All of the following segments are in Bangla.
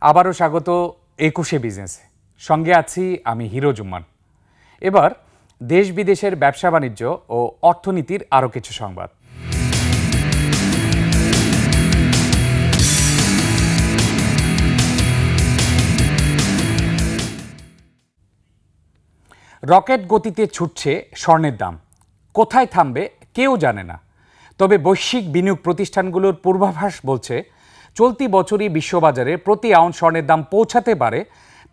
আবারও স্বাগত একুশে বিজনেসে। সঙ্গে আছি আমি হিরো জুম্মান। এবার দেশ বিদেশের ব্যবসা বাণিজ্য ও অর্থনীতির আরও কিছু সংবাদ। রকেট গতিতে ছুটছে স্বর্ণের দাম। কোথায় থামবে কেউ জানে না। তবে বৈশ্বিক বিনিয়োগ প্রতিষ্ঠানগুলোর পূর্বাভাস বলছে চলতি বছরই বিশ্ববাজারে প্রতি আউন্স স্বর্ণের দাম পৌঁছাতে পারে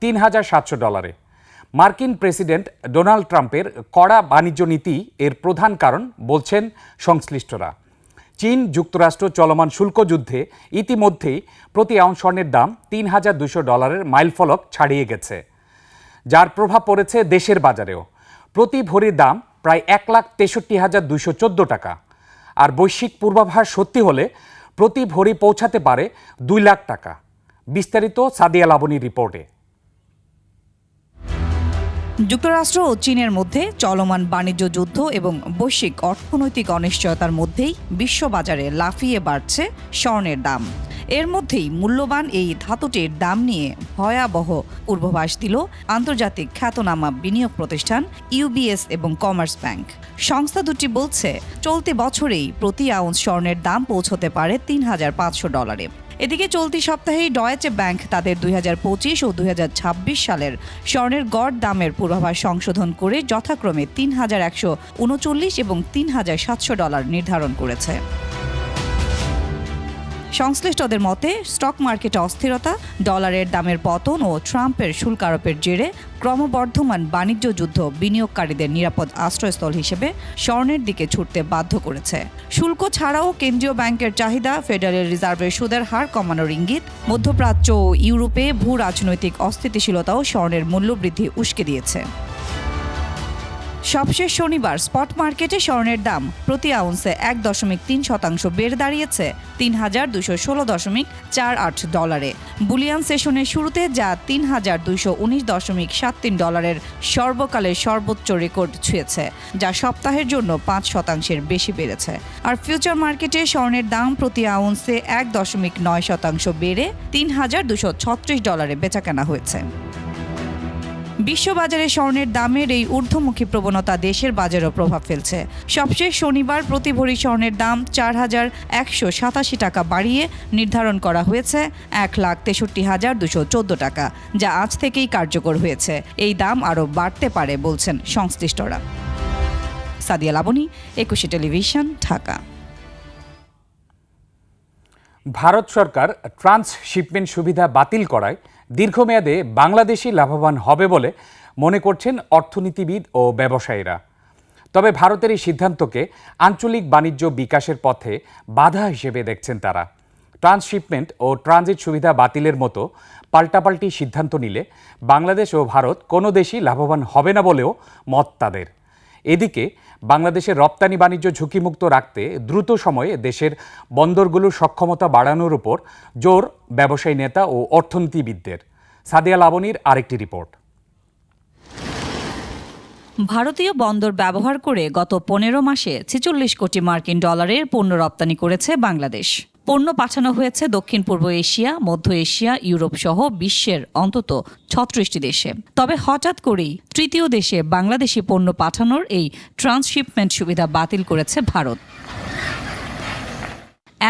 তিন হাজার সাতশো ডলারে। মার্কিন প্রেসিডেন্ট ডোনাল্ড ট্রাম্পের কড়া বাণিজ্য নীতি এর প্রধান কারণ বলছেন সংশ্লিষ্টরা। চীন যুক্তরাষ্ট্র চলমান শুল্ক যুদ্ধে ইতিমধ্যেই প্রতি আউন্স স্বর্ণের দাম তিন হাজার দুশো ডলারের মাইলফলক ছাড়িয়ে গেছে। যার প্রভাব পড়েছে দেশের বাজারেও। প্রতি ভরির দাম প্রায় এক লাখ তেষট্টি হাজার দুইশো চোদ্দ টাকা। আর বৈশ্বিক পূর্বাভাস সত্যি হলে প্রতি ভরি পৌঁছাতে পারে দুই লাখ টাকা। বিস্তারিত সাদিয়া লাবণীর রিপোর্টে। যুক্তরাষ্ট্র ও চীনের মধ্যে চলমান বাণিজ্য যুদ্ধ এবং বৈশ্বিক অর্থনৈতিক অনিশ্চয়তার মধ্যেই বিশ্ববাজারে লাফিয়ে বাড়ছে স্বর্ণের দাম। এর মধ্যেই মূল্যবান এই ধাতুটির দাম নিয়ে ভয়াবহ পূর্বাভাস দিল আন্তর্জাতিক খ্যাতনামা বিনিয়োগ প্রতিষ্ঠান ইউবিএস এবং কমার্স ব্যাংক। সংস্থা দুটি বলছে, চলতি বছরেই প্রতি আউন্স স্বর্ণের দাম পৌঁছতে পারে তিন হাজার পাঁচশো ডলারে। এদিকে চলতি সপ্তাহেই ডয়েচে ব্যাংক তাদের দুই হাজার পঁচিশ ও দুই হাজার ছাব্বিশ সালের স্বর্ণের গড় দামের পূর্বাভাস সংশোধন করে যথাক্রমে তিন হাজার একশো উনচল্লিশ এবং তিন হাজার সাতশো ডলার নির্ধারণ করেছে। সংশ্লিষ্টদের মতে, স্টক মার্কেটে অস্থিরতা, ডলারের দামের পতন ও ট্রাম্পের শুল্ক আরোপের জেরে ক্রমবর্ধমান বাণিজ্য যুদ্ধ বিনিয়োগকারীদের নিরাপদ আশ্রয়স্থল হিসেবে স্বর্ণের দিকে ছুটতে বাধ্য করেছে। শুল্ক ছাড়াও কেন্দ্রীয় ব্যাংকের চাহিদা, ফেডারেল রিজার্ভের সুদের হার কমানোর ইঙ্গিত, মধ্যপ্রাচ্য ও ইউরোপে ভূ রাজনৈতিক অস্থিতিশীলতাও স্বর্ণের মূল্যবৃদ্ধি উস্কে দিয়েছে। সবশেষ শনিবার স্পট মার্কেটে স্বর্ণের দাম প্রতি আউন্সে এক দশমিক তিন শতাংশ বেড়ে দাঁড়িয়েছে তিন হাজার দুশো ষোলো দশমিক চার আট ডলারে। বুলিয়ান সেশনের শুরুতে যা তিন হাজার দুইশো উনিশ দশমিক সাত তিন ডলারের সর্বকালের সর্বোচ্চ রেকর্ড ছুঁয়েছে, যা সপ্তাহের জন্য পাঁচ শতাংশের বেশি বেড়েছে। আর ফিউচার মার্কেটে স্বর্ণের দাম প্রতি আউন্সে এক দশমিক নয় শতাংশ বেড়ে তিন হাজার দুশো ছত্রিশ ডলারে বেচাকেনা হয়েছে। বিশ্ববাজারে স্বর্ণের দামের এই ঊর্ধ্বমুখী প্রবণতা দেশের বাজারেও প্রভাব ফেলছে। সবশেষ শনিবার প্রতি ভরি স্বর্ণের দাম চার হাজার একশো সাতাশি টাকা বাড়িয়ে নির্ধারণ করা হয়েছে এক লাখ তেষট্টি হাজার দুশো চোদ্দ টাকা, যা আজ থেকেই কার্যকর হয়েছে। এই দাম আরও বাড়তে পারে বলছেন সংশ্লিষ্টরা। সাদিয়া লাবণী একুশে টেলিভিশন, ঢাকা। ভারত সরকার ট্রান্সশিপমেন্ট সুবিধা বাতিল করায় দীর্ঘমেয়াদে বাংলাদেশই লাভবান হবে বলে মনে করছেন অর্থনীতিবিদ ও ব্যবসায়ীরা। তবে ভারতের এই সিদ্ধান্তকে আঞ্চলিক বাণিজ্য বিকাশের পথে বাধা হিসেবে দেখছেন তারা। ট্রান্সশিপমেন্ট ও ট্রানজিট সুবিধা বাতিলের মতো পাল্টাপাল্টি সিদ্ধান্ত নিলে বাংলাদেশ ও ভারত কোনো দেশই লাভবান হবে না বলেও মত তাদের। এদিকে বাংলাদেশের রপ্তানি বাণিজ্য ঝুঁকিমুক্ত রাখতে দ্রুত সময়ে দেশের বন্দরগুলোর সক্ষমতা বাড়ানোর উপর জোর ব্যবসায়ী নেতা ও অর্থনীতিবিদদের। সাদিয়া লাবণীর আরেকটি রিপোর্ট। ভারতীয় বন্দর ব্যবহার করে গত পনেরো মাসে ছেচল্লিশ কোটি মার্কিন ডলারের পণ্য রপ্তানি করেছে বাংলাদেশ। পণ্য পাঠানো হয়েছে দক্ষিণ পূর্ব এশিয়া, মধ্য এশিয়া, ইউরোপ সহ বিশ্বের অন্তত ছত্রিশটি দেশে। তবে হঠাৎ করেই তৃতীয় দেশে বাংলাদেশি পণ্য পাঠানোর এই ট্রান্সশিপমেন্ট সুবিধা বাতিল করেছে ভারত।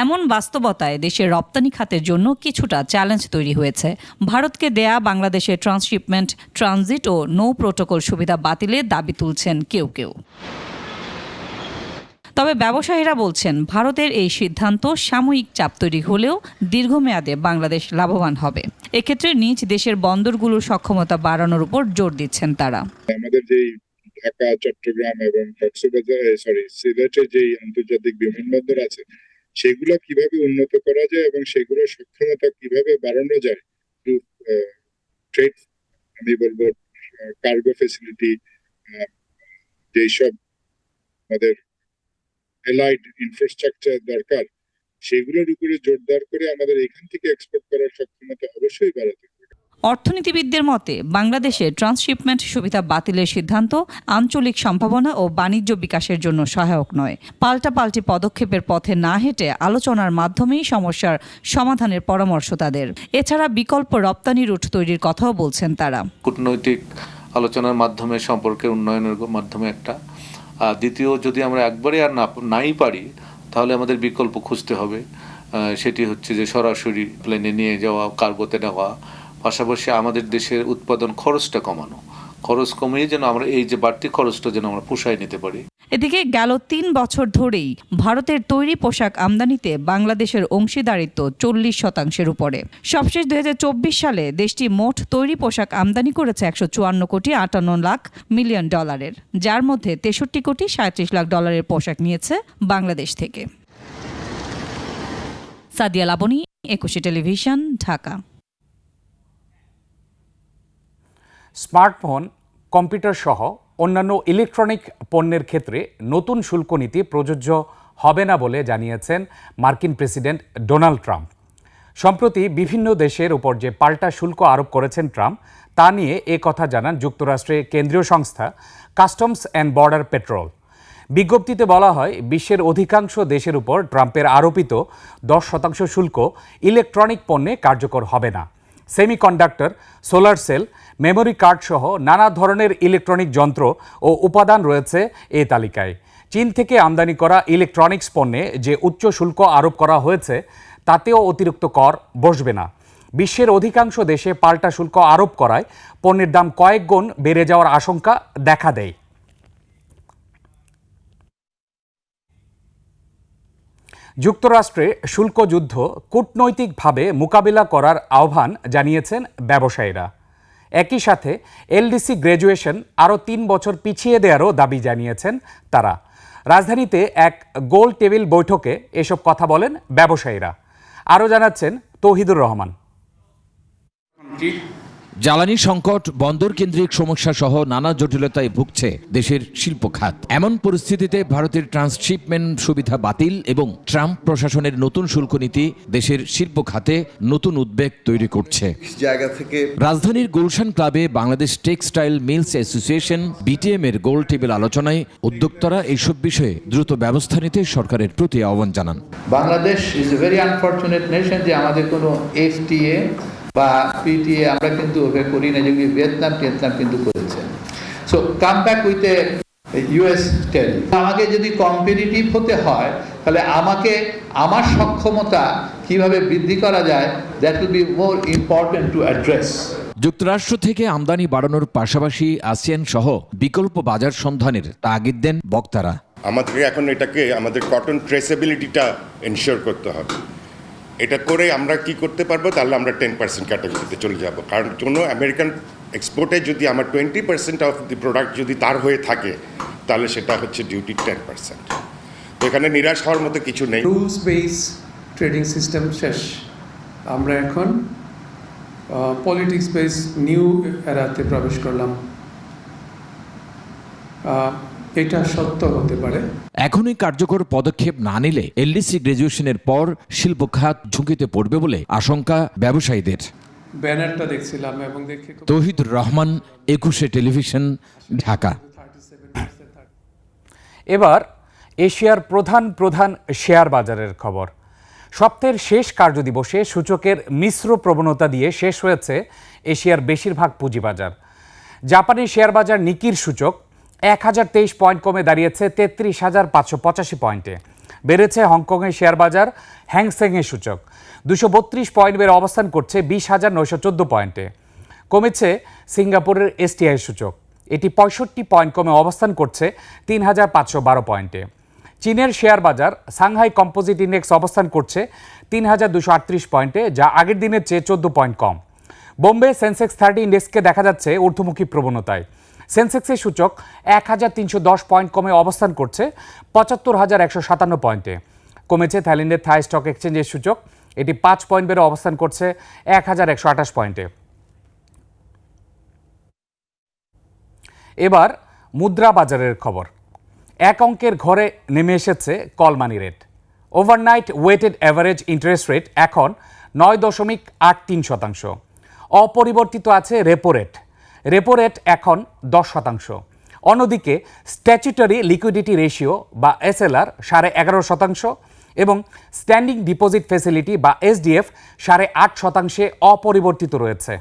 এমন বাস্তবতায় দেশের রপ্তানি খাতের জন্য কিছুটা চ্যালেঞ্জ তৈরি হয়েছে। ভারতকে দেয়া বাংলাদেশের ট্রান্সশিপমেন্ট, ট্রানজিট ও নৌ প্রোটোকল সুবিধা বাতিলে দাবি তুলছেন কেউ কেউ। তবে ব্যবসায়ীরা বলছেন, ভারতের এই সিদ্ধান্ত সাময়িক চাপ তৈরি হলেও দীর্ঘমেয়াদে বাংলাদেশ লাভবান হবে। এক্ষেত্রে নিজ দেশের বন্দরগুলোর সক্ষমতা বাড়ানোর উপর জোর দিচ্ছেন তারা। আমাদের যেই ঢাকা, চট্টগ্রাম এবং সরি সিলেটের যেই আন্তর্জাতিক বিমানবন্দর আছে, সেগুলো কীভাবে উন্নত করা যায় এবং সেগুলোর সক্ষমতা কীভাবে বাড়ানো যায় ট্রেড আমি বলব কার্গো ফেসিলিটি যেসব আমাদের এলাইড ইনফ্রাস্ট্রাকচার দরকার সেগুলোর উপরে জোরদার করে আমাদের এখান থেকে এক্সপোর্ট করার সক্ষমতা অবশ্যই বাড়াতে হবে। অর্থনীতিবিদদের মতে বাংলাদেশে ট্রান্সশিপমেন্ট সুবিধা বাতিলের সিদ্ধান্ত আঞ্চলিক সম্ভাবনা ও বাণিজ্য বিকাশের জন্য সহায়ক নয়। পাল্টাপাল্টি পদক্ষেপের পথে না হেঁটে আলোচনার মাধ্যমেই সমস্যার সমাধানের পরামর্শ তাদের। এছাড়া বিকল্প রপ্তানি রুট তৈরির কথাও বলছেন তারা। কূটনৈতিক আলোচনার মাধ্যমে সম্পর্কের উন্নয়নের মাধ্যমে একটা দ্বিতীয়, যদি আমরা একবারে আর না, নাই পারি, তাহলে আমাদের বিকল্প খুঁজতে হবে। সেটি হচ্ছে যে সরাসরি প্লেনে নিয়ে যাওয়া কার্গোতে নেওয়া। পাশাপাশি আমাদের দেশের উৎপাদন খরচটা কমানো। খরচ কমিয়ে যেন আমরা, এই যে বাড়তি খরচটা যেন আমরা পোষায় নিতে পারি। এদিকে গেল তিন বছর ধরেই ভারতের তৈরি পোশাক আমদানিতে বাংলাদেশের অংশীদারিত্ব চল্লিশ শতাংশের উপরে। সবশেষ দু হাজার চব্বিশ সালে দেশটি মোট তৈরি পোশাক আমদানি করেছে একশো চুয়ান্ন কোটি আটান্ন লাখ মিলিয়ন ডলারের, যার মধ্যে তেষট্টি কোটি সাঁত্রিশ লাখ ডলারের পোশাক নিয়েছে বাংলাদেশ থেকে। Sadia Labony, Ekushey television, Dhaka. Smartphone computer সহ অন্যান্য ইলেকট্রনিক পণ্যের ক্ষেত্রে নতুন শুল্ক নীতি প্রযোজ্য হবে না বলে জানিয়েছেন মার্কিন প্রেসিডেন্ট ডোনাল্ড ট্রাম্প। সম্প্রতি বিভিন্ন দেশের উপর যে পাল্টা শুল্ক আরোপ করেছেন ট্রাম্প, তা নিয়ে এ কথা জানান যুক্তরাষ্ট্রের কেন্দ্রীয় সংস্থা কাস্টমস অ্যান্ড বর্ডার পেট্রোল। বিজ্ঞপ্তিতে বলা হয়, বিশ্বের অধিকাংশ দেশের উপর ট্রাম্পের আরোপিত দশ শতাংশ শুল্ক ইলেকট্রনিক পণ্যে কার্যকর হবে না। Semiconductor, solar cell memory card সহ নানা ধরনের ইলেকট্রনিক যন্ত্র ও উপাদান রয়েছে এ তালিকায়। চীন থেকে আমদানি করা ইলেকট্রনিক্স পণ্যে যে উচ্চ শুল্ক আরোপ করা হয়েছে, তাতেও অতিরিক্ত কর বসবে না। বিশ্বের অধিকাংশ দেশে পাল্টা শুল্ক আরোপ করায় পণ্যের দাম কয়েক গুণ বেড়ে যাওয়ার আশঙ্কা দেখা দেয়। যুক্তরাষ্ট্রে শুল্ক যুদ্ধ কূটনৈতিকভাবে মোকাবিলা করার আহ্বান জানিয়েছেন ব্যবসায়ীরা। একই সাথে এলডিসি গ্র্যাজুয়েশন আরও তিন বছর পিছিয়ে দেওয়ারও দাবি জানিয়েছেন তারা। রাজধানীতে এক গোল টেবিল বৈঠকে এসব কথা বলেন ব্যবসায়ীরা। আরও জানাচ্ছেন তৌহিদুর রহমান। জ্বালানি সংকট বন্দর কেন্দ্রিক সমস্যা সহ নানা জটিলতায় ভুগছে দেশের শিল্প খাত। এমন পরিস্থিতিতে ভারতের ট্রান্সশিপমেন্ট সুবিধা বাতিল এবং ট্রাম্প প্রশাসনের নতুন শুল্ক নীতি দেশের শিল্প খাতে নতুন উদ্বেগ তৈরি করছে। জায়গা থেকে রাজধানীর গুলশান ক্লাবে Bangladesh textile mills association BTM এর গোল টেবিল আলোচনায় উদ্যোক্তারা এইসব বিষয়ে দ্রুত ব্যবস্থা নিতে সরকারের প্রতি আহ্বান জানান। Bangladesh is a very unfortunate nation যে আমাদের কোনো এফটিএ বা পিটিএ আমরা কিন্তু ওকে করি না যেগুলি ভিয়েতনাম টিয়েতনাম কিন্তু করেছে। So come back with a US tell আমাকে যদি কম্পিটিটিভ হতে হয় তাহলে আমাকে আমার সক্ষমতা কীভাবে বৃদ্ধি করা যায় that will be more important to address যুক্তরাষ্ট্র থেকে আমদানি বাড়ানোর পাশাপাশি আসিয়ান সহ বিকল্প বাজার সন্ধানের তাগিদ দেন বক্তারা। আমাদেরকে এখন এটাকে আমাদের কটন ট্রেসেবিলিটিটা এনশিওর করতে হবে। এটা করে আমরা কি করতে পারব, তাহলে আমরা টেন পার্সেন্ট ক্যাটাগরিতে চলে যাব। কারণ কোনো আমেরিকান এক্সপোর্টে যদি আমার twenty percent of the product যদি তার হয়ে থাকে, তাহলে সেটা হচ্ছে ডিউটি টেন পার্সেন্ট তো এখানে নিরাশ হওয়ার মতো কিছু নেই। রুলস বেস ট্রেডিং সিস্টেম শেষ। আমরা এখন পলিটিক্স বেস নিউ এরাতে প্রবেশ করলাম। এটা সত্য হতে পারে। এখনই কার্যকর পদক্ষেপ না নিলে এলডিসি গ্রাজুয়েশনের পর শিল্প খাত ঝুঁকিতে পড়বে বলে আশঙ্কা ব্যবসায়ীদের। ব্যানারটা দেখছিলাম এবং দেখে তৌহিদুর রহমান একুশে টেলিভিশন ঢাকা। এবার এশিয়ার প্রধান প্রধান শেয়ার বাজারের খবর। সপ্তাহের শেষ কার্যদিবসে সূচকের মিশ্র প্রবণতা দিয়ে শেষ হয়েছে এশিয়ার বেশিরভাগ পুঁজিবাজার। জাপানের শেয়ার বাজার নিকির সূচক এক হাজার তেইশ পয়েন্ট কমে দাঁড়িয়েছে, তেত্রিশ হাজার পাঁচশো পঁচাশি পয়েন্টে। বেড়েছে হংকংয়ের শেয়ার বাজার, হ্যাংসেংয়ের সূচক। দুশো বত্রিশ পয়েন্ট বেড়ে অবস্থান করছে বিশ হাজার নয়শো চোদ্দ পয়েন্টে। কমেছে সিঙ্গাপুরের এসটিআই সূচক। এটি পঁয়ষট্টি পয়েন্ট কমে অবস্থান করছে তিন হাজার পাঁচশো বারো পয়েন্টে। চীনের শেয়ার বাজার, সাংহাই কম্পোজিট ইন্ডেক্স অবস্থান করছে তিন হাজার দুশো আটত্রিশ পয়েন্টে, যা আগের দিনের চেয়ে চোদ্দ পয়েন্ট কম। বোম্বে সেন্সেক্স থার্টি ইন্ডেক্সকে দেখা যাচ্ছে ঊর্ধ্বমুখী প্রবণতায়। সেন্সেক্সের সূচক এক হাজার তিনশো দশ পয়েন্ট কমে অবস্থান করছে পঁচাত্তর হাজার একশো সাতান্ন পয়েন্টে। কমেছে থাইল্যান্ডের থাই স্টক এক্সচেঞ্জের সূচক। এটি পাঁচ পয়েন্ট বেড়ে অবস্থান করছে এক হাজার একশো আঠাশ পয়েন্টে। এবার মুদ্রা বাজারের খবর। এক অঙ্কের ঘরে নেমে এসেছে call money rate. Overnight weighted average interest rate এখন নয় দশমিক আট তিন শতাংশ। অপরিবর্তিত আছে রেপো রেট রেপো রেট এখন দশ শতাংশ। অন্যদিকে স্ট্যাচুটারি লিকুইডিটি রেশিও বা এসএলআর সাড়ে এগারো শতাংশ এবং স্ট্যান্ডিং ডিপোজিট ফেসিলিটি বা এসডিএফ সাড়ে আট শতাংশে অপরিবর্তিত রয়েছে।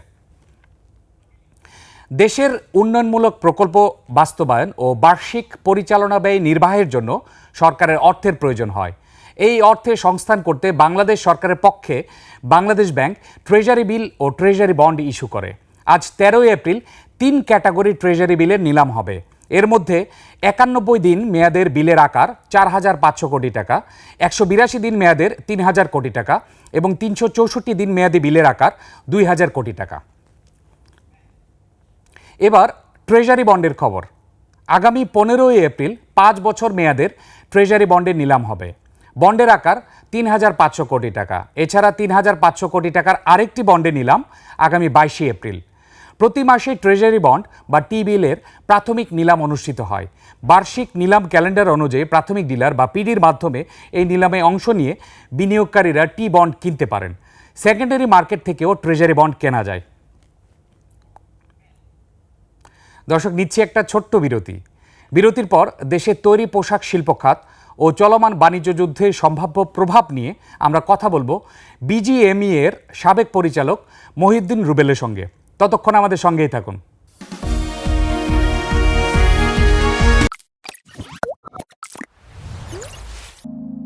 দেশের উন্নয়নমূলক প্রকল্প বাস্তবায়ন ও বার্ষিক পরিচালনা ব্যয় নির্বাহের জন্য সরকারের অর্থের প্রয়োজন হয়। এই অর্থে সংস্থান করতে বাংলাদেশ সরকারের পক্ষে বাংলাদেশ ব্যাংক ট্রেজারি বিল ও ট্রেজারি বন্ড ইস্যু করে। আজ তেরোই এপ্রিল তিন ক্যাটাগরি ট্রেজারি বিলের নিলাম হবে। এর মধ্যে একানব্বই দিন মেয়াদের বিলের আকার চার হাজার পাঁচশো কোটি টাকা, একশো বিরাশি দিন মেয়াদের তিন হাজার কোটি টাকা এবং তিনশো চৌষট্টি দিন মেয়াদি বিলের আকার দুই হাজার কোটি টাকা। এবার ট্রেজারি বন্ডের খবর। আগামী পনেরোই এপ্রিল পাঁচ বছর মেয়াদের ট্রেজারি বন্ডের নিলাম হবে। বন্ডের আকার তিন হাজার পাঁচশো কোটি টাকা। এছাড়া তিন হাজার পাঁচশো কোটি টাকার আরেকটি বন্ডে নিলাম আগামী বাইশে এপ্রিল। প্রতি মাসে ট্রেজারি বন্ড বা টি বিলের প্রাথমিক নিলাম অনুষ্ঠিত হয়। বার্ষিক নিলাম ক্যালেন্ডার অনুযায়ী প্রাথমিক ডিলার বা পিডির মাধ্যমে এই নিলামে অংশ নিয়ে বিনিয়োগকারীরা টি বন্ড কিনতে পারেন। সেকেন্ডারি মার্কেট থেকেও ট্রেজারি বন্ড কেনা যায়। দর্শক, নিচ্ছে একটা ছোট্ট বিরতি। বিরতির পর দেশের তৈরি পোশাক শিল্প খাত ও চলমান বাণিজ্য যুদ্ধের সম্ভাব্য প্রভাব নিয়ে আমরা কথা বলব বিজিএমই এর সাবেক পরিচালক মহিউদ্দিন রুবেলের সঙ্গে। ততক্ষণ আমাদের সঙ্গেই থাকুন।